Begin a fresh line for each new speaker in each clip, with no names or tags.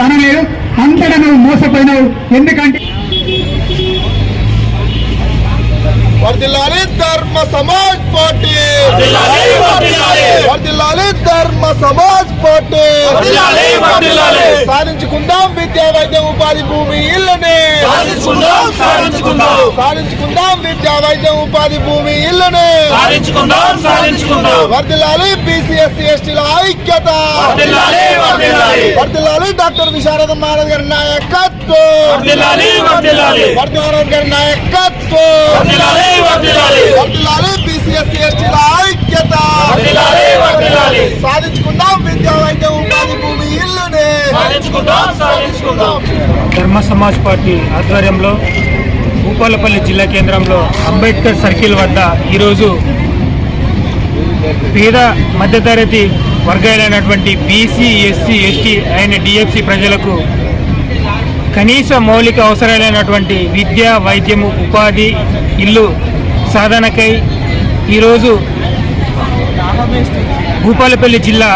స్థానం లేదు అంతటా నువ్వు మోసపోయినావు. ఎందుకంటే
వర్దిల్లాలి ధర్మ సమాజ్ పార్టీ. వర్దిల్లాలి ధర్మ సమాజ్ పార్టీ సాధించుకుందాం విద్యా ఉపాధి భూమి ఇళ్ళని
సాధించుకుందాం సాధించుకుందాం
సాధించుకుందాం విద్యా వైద్య ఉపాధి భూమి ఇళ్ళని
సాధించుకుందాం సాధించుకుందాం
వర్దిల్లాలి బీసీఎస్సీ ఎస్టీల ఐక్యత. వర్దిల్లాలి డాక్టర్ విశారద మహారాజ్ గారి నాయకత్వం.
వర్ధిల్లాలి వర్ధిల్లాలి
వర్దిమహారాజ్ గారి నాయకత్వం.
వర్ధిల్లాలి వర్ధిల్లాలి
వర్దిల్లాలి బీసీఎస్సీ ఎస్టీల ఐక్యత.
వర్ధిల్లాలి వర్ధిల్లాలి
సాధించుకుందాం విద్యా వైద్య ఉపాధి
ధర్మ సమాజ్ పార్టీ ఆధ్వర్యంలో భూపాలపల్లి జిల్లా కేంద్రంలో అంబేద్కర్ సర్కిల్ వద్ద ఈరోజు పేద మధ్యతరగతి వర్గాలైనటువంటి BC SC ST and DFC ప్రజలకు కనీస మౌలిక అవసరాలైనటువంటి విద్య వైద్యము ఉపాధి ఇల్లు సాధనకై ఈరోజు భూపాలపల్లి జిల్లా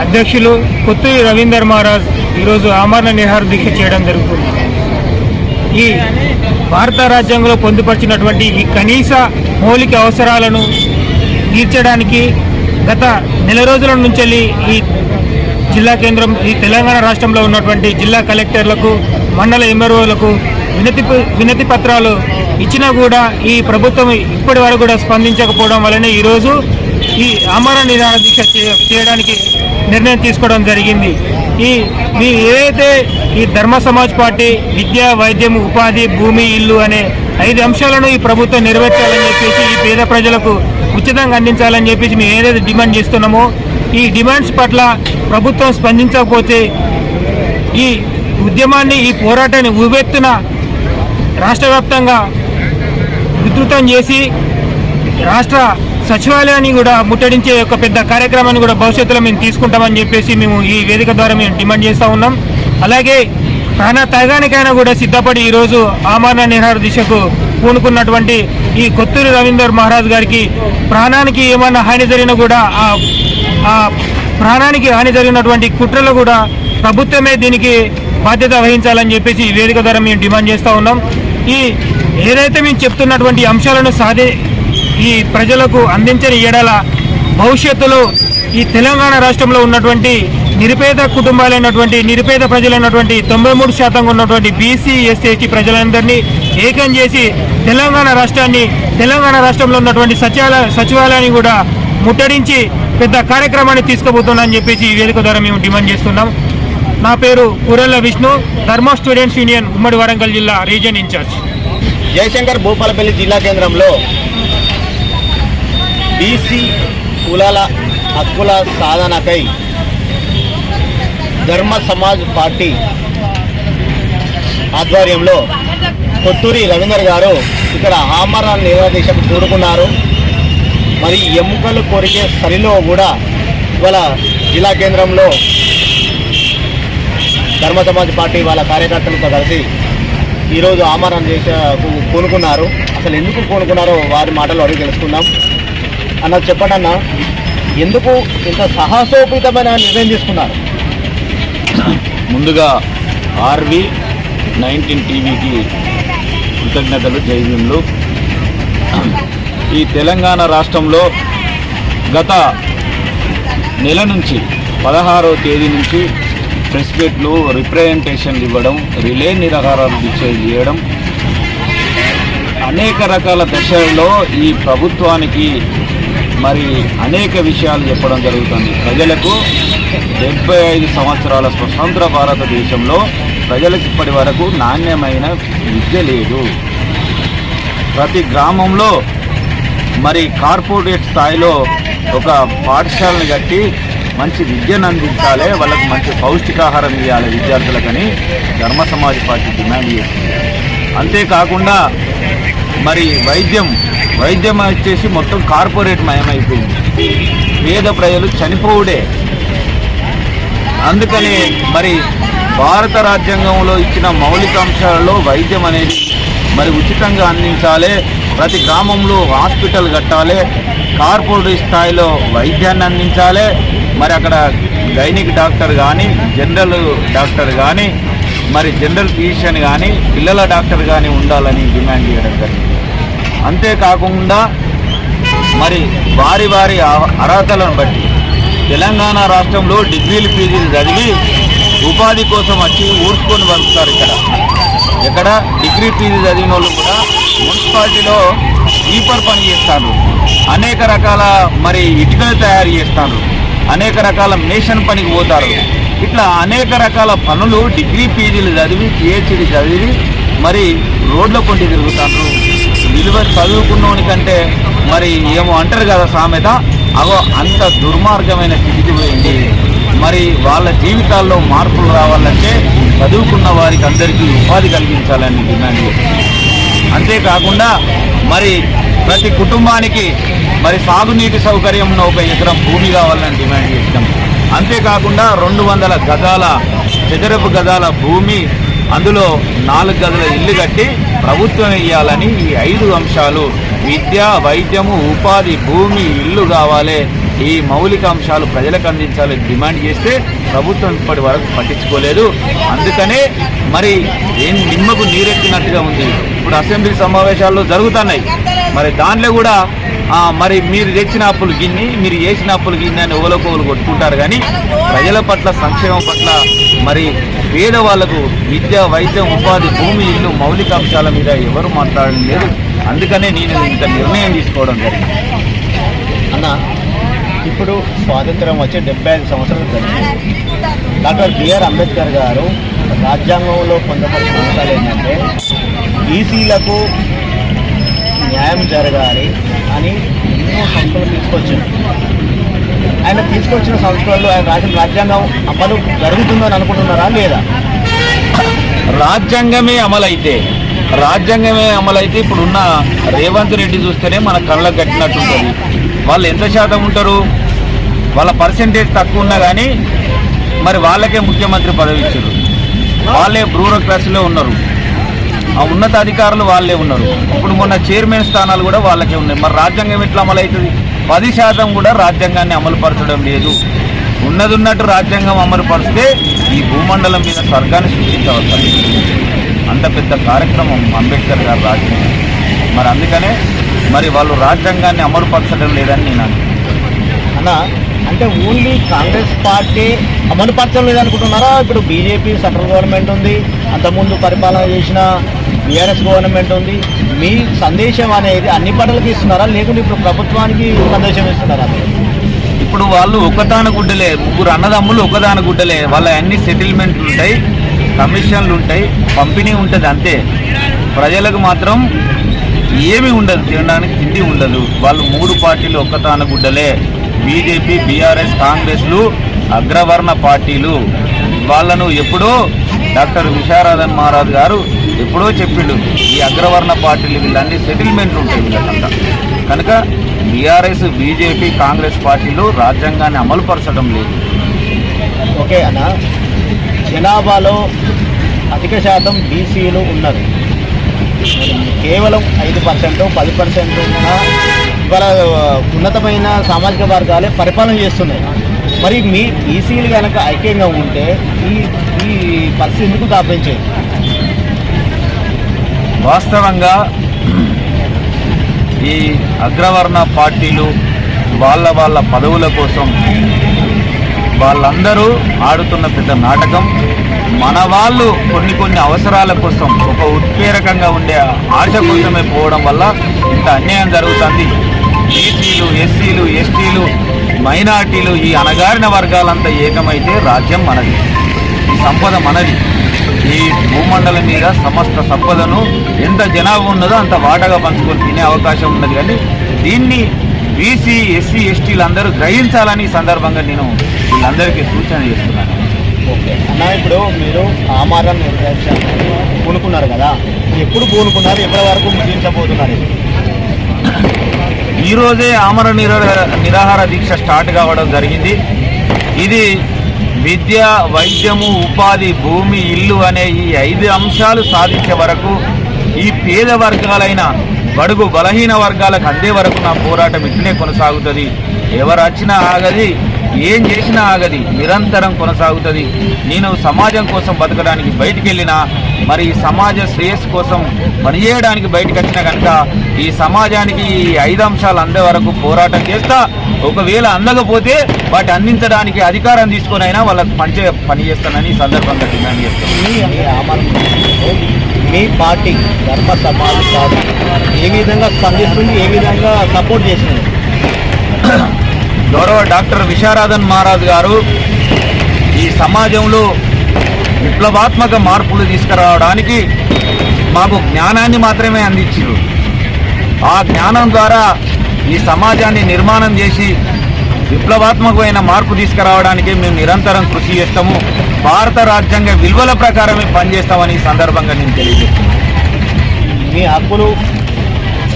అధ్యక్షులు కొత్తూరి రవీందర్ మహారాజ్ ఈరోజు ఆమరణ నిహార దీక్ష చేయడం జరుగుతుంది. ఈ భారత రాజ్యాంగంలో పొందుపరిచినటువంటి ఈ కనీస మౌలిక అవసరాలను తీర్చడానికి గత నెల రోజుల నుంచి ఈ జిల్లా కేంద్రం ఈ తెలంగాణ రాష్ట్రంలో ఉన్నటువంటి జిల్లా కలెక్టర్లకు మండల ఎంఆర్ఓలకు వినతి ప- వినతి పత్రాలు ఇచ్చినా కూడా ఈ ప్రభుత్వం ఇప్పటి వరకు కూడా స్పందించకపోవడం వలన ఈరోజు ఈ అమర నిరాహార దీక్ష చేయడానికి నిర్ణయం తీసుకోవడం జరిగింది. ఈ మీ ఏదైతే ఈ ధర్మ సమాజ్ పార్టీ విద్య వైద్యం ఉపాధి భూమి ఇల్లు అనే ఐదు అంశాలను ఈ ప్రభుత్వం నెరవేర్చాలని చెప్పేసి ఈ పేద ప్రజలకు ఉచితంగా అందించాలని చెప్పేసి మేము ఏదైతే డిమాండ్ చేస్తున్నామో ఈ డిమాండ్స్ పట్ల ప్రభుత్వం స్పందించకపోతే ఈ ఉద్యమాన్ని ఈ పోరాటాన్ని ఉవ్వెత్తున రాష్ట్ర వ్యాప్తంగా విస్తృతం చేసి రాష్ట్ర సచివాలయాన్ని కూడా ముట్టడించే ఒక పెద్ద కార్యక్రమాన్ని కూడా భవిష్యత్తులో మేము తీసుకుంటామని చెప్పేసి మేము ఈ వేదిక ద్వారా మేము డిమాండ్ చేస్తూ ఉన్నాం. అలాగే ప్రాణ తగానికైనా కూడా సిద్ధపడి ఈరోజు ఆమరణ నిహార దిశకు పూనుకున్నటువంటి ఈ కొత్తూరు రవీందర్ మహారాజ్ గారికి ప్రాణానికి ఏమన్నా హాని జరిగినా కూడా ఆ ఆ ప్రాణానికి హాని జరిగినటువంటి కుట్రలు కూడా ప్రభుత్వమే దీనికి బాధ్యత వహించాలని చెప్పేసి ఈ వేదిక ద్వారా మేము డిమాండ్ చేస్తూ ఉన్నాం. ఈ ఏదైతే మేము చెప్తున్నటువంటి అంశాలను సాధి ఈ ప్రజలకు అందించని ఎడల భవిష్యత్తులో ఈ తెలంగాణ రాష్ట్రంలో ఉన్నటువంటి నిరుపేద కుటుంబాలైనటువంటి నిరుపేద ప్రజలైనటువంటి తొంభై మూడు శాతం ఉన్నటువంటి బీసీ ఎస్సీ ఎస్టీ ప్రజలందరినీ ఏకం చేసి తెలంగాణ రాష్ట్రాన్ని తెలంగాణ రాష్ట్రంలో ఉన్నటువంటి సచివాలయ సచివాలయాన్ని కూడా ముట్టడించి పెద్ద కార్యక్రమాన్ని తీసుకుపోతున్నా అని చెప్పేసి ఈ వేదిక ద్వారా మేము డిమాండ్ చేస్తున్నాం. నా పేరు కురల్ల విష్ణు ధర్మ స్టూడెంట్స్ యూనియన్ ఉమ్మడి వరంగల్ జిల్లా రీజియన్ ఇన్ఛార్జ్.
జయశంకర్ భూపాలపల్లి జిల్లా కేంద్రంలో బీసీ కులాల హక్కుల సాధనకై ధర్మ సమాజ్ పార్టీ ఆధ్వర్యంలో కొత్తూరి రవీందర్ గారు ఇక్కడ ఆమరణ నిరాదేశం కూడుకున్నారు మరి ఎముకలు కొరికే సరిలో కూడా ఇవాళ జిల్లా కేంద్రంలో ధర్మ సమాజ్ పార్టీ వాళ్ళ కార్యకర్తలతో కలిసి ఈరోజు ఆమరణ చేసే పూనుకున్నారు అసలు ఎందుకు పూనుకున్నారో వారి మాటలు అడిగి తెలుసుకుందాం. అన్న చెప్పండి అన్న ఎందుకు ఇంత సాహసోపేతమైన నిర్ణయం తీసుకున్నారు?
ముందుగా ఆర్వి నైన్టీన్ టీవీకి కృతజ్ఞతలు జైవ్యంలు ఈ తెలంగాణ రాష్ట్రంలో గత నెల నుంచి పదహారో తేదీ నుంచి ప్రెస్ మీట్లు రిప్రజెంటేషన్లు ఇవ్వడం రిలే నిరాహారాలు దీక్ష చేయడం అనేక రకాల దశల్లో ఈ ప్రభుత్వానికి మరి అనేక విషయాలు చెప్పడం జరుగుతుంది. ప్రజలకు డెబ్బై ఐదు సంవత్సరాల స్వతంత్ర భారతదేశంలో ప్రజలకు ఇప్పటి వరకు నాణ్యమైన విద్య లేదు. ప్రతి గ్రామంలో మరి కార్పొరేట్ స్థాయిలో ఒక పాఠశాలను కట్టి మంచి విద్యను అందించాలి వాళ్ళకి మంచి పౌష్టికాహారం ఇవ్వాలి విద్యార్థులకని ధర్మ సమాజ్ పార్టీ డిమాండ్ చేస్తుంది. అంతేకాకుండా మరి వైద్యం వైద్యం వచ్చేసి మొత్తం కార్పొరేట్ మయమైపోయింది. పేద ప్రజలు చనిపోవుడే. అందుకని మరి భారత రాజ్యాంగంలో ఇచ్చిన మౌలిక అంశాలలో వైద్యం అనేది మరి ఉచితంగా అందించాలి ప్రతి గ్రామంలో హాస్పిటల్ కట్టాలి కార్పొరేట్ స్థాయిలో వైద్యాన్ని అందించాలి మరి అక్కడ గైనిక్ డాక్టర్ కానీ జనరల్ డాక్టర్ కానీ మరి జనరల్ ఫిజిషియన్ కానీ పిల్లల డాక్టర్ కానీ ఉండాలని డిమాండ్ చేయడం జరిగింది. అంతేకాకుండా మరి వారి వారి అర్హతలను బట్టి తెలంగాణ రాష్ట్రంలో డిగ్రీలు పీజీలు చదివి ఉపాధి కోసం వచ్చి ఊడ్చుకొని బతుకుతారు ఇక్కడ. ఇక్కడ డిగ్రీ పీజీ చదివిన వాళ్ళు కూడా మున్సిపాలిటీలో స్వీపర్ పని చేస్తారు. అనేక రకాల మరి ఇటుకలు తయారు చేస్తారు. అనేక రకాల మేషన్ పనికి పోతారు. ఇట్లా అనేక రకాల పనులు డిగ్రీ పీజీలు చదివి పిహెచ్డి చదివి మరి రోడ్ల కొంటి తిరుగుతారు. విలువ చదువుకున్నోని కంటే మరి ఏమో అంటారు కదా సామెత అగో అంత దుర్మార్గమైన స్థితికి పోయింది. మరి వాళ్ళ జీవితాల్లో మార్పులు రావాలంటే చదువుకున్న వారికి అందరికీ ఉపాధి కలిగించాలని డిమాండ్ అంతేకాకుండా మరి ప్రతి కుటుంబానికి మరి సాగునీటి సౌకర్యం ఒక ఎకరం భూమి కావాలని డిమాండ్ చేసినాం అంతేకాకుండా రెండు వందల గజాల చదరపు గజాల భూమి అందులో నాలుగు గదుల ఇల్లు కట్టి ప్రభుత్వం ఇవ్వాలని ఈ ఐదు అంశాలు. విద్య వైద్యము ఉపాధి భూమి ఇల్లు కావాలి. ఈ మౌలిక అంశాలు ప్రజలకు అందించాలని డిమాండ్ చేస్తే ప్రభుత్వం ఇప్పటి వరకు పట్టించుకోలేదు. అందుకనే మరి ఏం నిమ్మకు నీరెత్తినట్టుగా ఉంది. ఇప్పుడు అసెంబ్లీ సమావేశాల్లో జరుగుతున్నాయి. మరి దాంట్లో కూడా మరి మీరు తెచ్చిన అప్పులు గిన్ని మీరు చేసిన అప్పులు గిన్ని అని ఓలకోలు కొట్టుకుంటారు కానీ ప్రజల పట్ల సంక్షేమం పట్ల మరి పేదవాళ్ళకు విద్య వైద్యం ఉపాధి భూమి ఇల్లు మౌలిక అంశాల మీద ఎవరు మాట్లాడడం లేదు. అందుకనే నేను ఇంత నిర్ణయం తీసుకోవడం జరిగింది.
అన్న ఇప్పుడు స్వాతంత్రం వచ్చి డెబ్బై ఐదు సంవత్సరాలు జరిగింది డాక్టర్ బిఆర్ అంబేద్కర్ గారు రాజ్యాంగంలో కొంతమంది అంశాలు ఏంటంటే ఈసీలకు న్యాయం జరగాలి అని ఎన్నో సంస్థలు తీసుకొచ్చింది ఆయన తీసుకొచ్చిన సంస్థల్లో ఆయన రాసిన రాజ్యాంగం అమలు జరుగుతుందని అనుకుంటున్నారా లేదా?
రాజ్యాంగమే అమలైతే రాజ్యాంగమే అమలైతే ఇప్పుడున్న రేవంత్ రెడ్డి చూస్తేనే మన కళ్ళకు కట్టినట్టు ఉంటుంది వాళ్ళు ఎంత శాతం ఉంటారు? వాళ్ళ పర్సంటేజ్ తక్కువ ఉన్నా కానీ మరి వాళ్ళకే ముఖ్యమంత్రి పదవి ఇచ్చారు. వాళ్ళే బ్యూరోక్రసీలో ఉన్నారు. ఆ ఉన్నతాధికారులు వాళ్ళే ఉన్నారు. ఇప్పుడు మొన్న చైర్మన్ స్థానాలు కూడా వాళ్ళకే ఉన్నాయి. మరి రాజ్యాంగం ఎట్లా అమలవుతుంది? పది శాతం కూడా రాజ్యాంగాన్ని అమలుపరచడం లేదు. ఉన్నది ఉన్నట్టు రాజ్యాంగం అమలుపరిస్తే ఈ భూమండలం మీద స్వర్గాన్ని సృష్టించవచ్చు అంత పెద్ద కార్యక్రమం అంబేద్కర్ గారు రాజ్యాంగం మరి అందుకనే మరి వాళ్ళు రాజ్యాంగాన్ని అమలుపరచడం లేదని నేను అన్నా
అన్న అంటే ఓన్లీ కాంగ్రెస్ పార్టీ అమలు పరచడం లేదనుకుంటున్నారా? ఇప్పుడు బీజేపీ సెంట్రల్ గవర్నమెంట్ ఉంది. అంతకుముందు పరిపాలన చేసిన బీఆర్ఎస్ గవర్నమెంట్ ఉంది. మీ సందేశం అనేది అన్ని పనులకి ఇస్తున్నారా? లేకుంటే ఇప్పుడు ప్రభుత్వానికి సందేశం ఇస్తున్నారా?
ఇప్పుడు వాళ్ళు ఒకదాన గుడ్డలే. ముగ్గురు అన్నదమ్ములు ఒకదాన గుడ్డలే. వాళ్ళ అన్ని సెటిల్మెంట్లు ఉంటాయి కమిషన్లు ఉంటాయి పంపిణీ ఉంటుంది అంతే. ప్రజలకు మాత్రం ఏమీ ఉండదు తినడానికి తిండి ఉండదు. వాళ్ళు మూడు పార్టీలు ఒక్కతాన గుడ్డలే. బీజేపీ బీఆర్ఎస్ కాంగ్రెస్లు అగ్రవర్ణ పార్టీలు. వాళ్ళను ఎప్పుడో డాక్టర్ విశారాధన్ మహారాజ్ గారు ఎప్పుడో చెప్పిండు ఈ అగ్రవర్ణ పార్టీలు వీళ్ళన్నీ సెటిల్మెంట్లు ఉంటాయి వీళ్ళకంతా. కనుక బీఆర్ఎస్ బీజేపీ కాంగ్రెస్ పార్టీలు రాజ్యాంగాన్ని అమలుపరచడం లేదు.
ఓకే అన్న. జనాభాలో అధిక శాతం బీసీలు ఉన్నారు. కేవలం ఐదు పర్సెంట్ పది పర్సెంట్ ఉన్న ఇవాళ ఉన్నతమైన సామాజిక వర్గాలే పరిపాలన చేస్తున్నాయి. మరి మీ ఈసీలు కనుక ఐక్యంగా ఉంటే ఈ ఈ పరిస్థితి ఎందుకు దాపించేది
వాస్తవంగా ఈ అగ్రవర్ణ పార్టీలు వాళ్ళ వాళ్ళ పదవుల కోసం వాళ్ళందరూ ఆడుతున్న పెద్ద నాటకం. మన వాళ్ళు కొన్ని కొన్ని అవసరాల కోసం ఒక ఉత్ప్రేరకంగా ఉండే ఆశ కోసమే పోవడం వల్ల ఇంత అన్యాయం జరుగుతుంది. బీసీలు ఎస్సీలు ఎస్టీలు మైనార్టీలు ఈ అణగారిన వర్గాలంతా ఏకమైతే రాజ్యం మనది. ఈ సంపద మనది. ఈ భూమండలం మీద సమస్త సంపదను ఎంత జనాభా ఉన్నదో అంత వాటగా పంచుకొని తినే అవకాశం ఉన్నది. కానీ దీన్ని బీసీ ఎస్సీ ఎస్టీలు అందరూ గ్రహించాలని సందర్భంగా నేను వీళ్ళందరికీ సూచన చేస్తున్నాను.
ఓకే. అన్న ఇప్పుడు మీరు ఆమారం పూనుకున్నారు కదా. ఎప్పుడు పూనుకున్నారు? ఎప్పటి వరకు ముగించబోతున్నారు?
ఈరోజే ఆమర నిర నిరాహార దీక్ష స్టార్ట్ కావడం జరిగింది. ఇది విద్య వైద్యము ఉపాధి భూమి ఇల్లు అనే ఈ ఐదు అంశాలు సాధించే వరకు ఈ పేద వర్గాలైన బడుగు బలహీన వర్గాలకు అందే వరకు నా పోరాటం ఇట్లనే కొనసాగుతుంది. ఎవరు వచ్చినా ఆగది ఏం చేసినా ఆగది నిరంతరం కొనసాగుతుంది. నేను సమాజం కోసం బతకడానికి బయటికి వెళ్ళినా మరి ఈ సమాజ శ్రేయస్సు కోసం పనిచేయడానికి బయటకు వచ్చిన కనుక ఈ సమాజానికి ఈ ఐదు అంశాలు అందే వరకు పోరాటం చేస్తా ఒకవేళ అందకపోతే వాటి అందించడానికి అధికారం తీసుకొని అయినా వాళ్ళకి పనిచే పని చేస్తానని ఈ సందర్భంగా డిమాండ్ చేస్తాను
మీ పార్టీ ధర్మ సమాజం ఏ విధంగా స్పందిస్తుంది ఏ విధంగా సపోర్ట్ చేస్తుంది?
గౌరవ డాక్టర్ విశారాధన్ మహారాజ్ గారు ఈ సమాజంలో విప్లవాత్మక మార్పులు తీసుకురావడానికి మాకు జ్ఞానాన్ని మాత్రమే అందించారు. ఆ జ్ఞానం ద్వారా ఈ సమాజాన్ని నిర్మాణం చేసి విప్లవాత్మకమైన మార్పు తీసుకురావడానికి మేము నిరంతరం కృషి చేస్తాము. భారత రాజ్యాంగ విలువల ప్రకారమే పనిచేస్తామని సందర్భంగా నేను తెలియజేస్తున్నాను.
మీ హక్కులు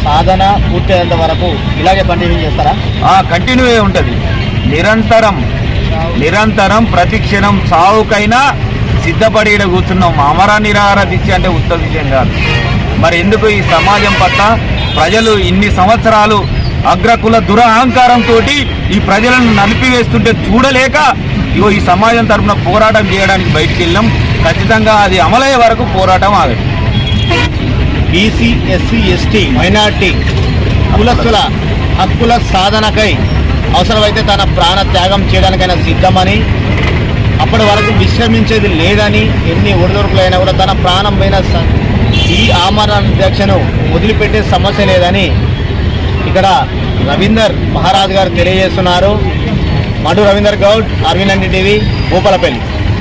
సాధన పూర్తయ్యేంత వరకు ఇలాగే కంటిన్యూ చేస్తారా?
ఆ కంటిన్యూ అయి ఉంటుంది. నిరంతరం నిరంతరం ప్రతిక్షణం సావుకైనా సిద్ధపడి కూర్చున్నాం. అమర నిరాహార దీక్ష అంటే ఉత్తమ విషయం కాదు. మరి ఎందుకు ఈ సమాజం పట్ల ప్రజలు ఇన్ని సంవత్సరాలు అగ్రకుల దురహంకారంతో ఈ ప్రజలను నలిపివేస్తుంటే చూడలేక ఇగో ఈ సమాజం తరపున పోరాటం చేయడానికి బయటికి వెళ్ళాం. ఖచ్చితంగా అది అమలయ్యే వరకు పోరాటం ఆగదు.
బీసీ ఎస్సీ ఎస్టీ మైనార్టీ కులస్తుల హక్కుల సాధనకై అవసరమైతే తన ప్రాణ త్యాగం చేయడానికైనా సిద్ధమని అప్పటి వరకు విశ్రమించేది లేదని ఎన్ని ఒడిదొరుకులైనా కూడా తన ప్రాణం పైన ఈ ఆమరణ దీక్షను వదిలిపెట్టే సమస్య లేదని ఇక్కడ రవీందర్ మహారాజ్ గారు తెలియజేస్తున్నారు. మధు రవీందర్ గౌడ్ అరవింద్ టీవీ భూపాలపల్లి.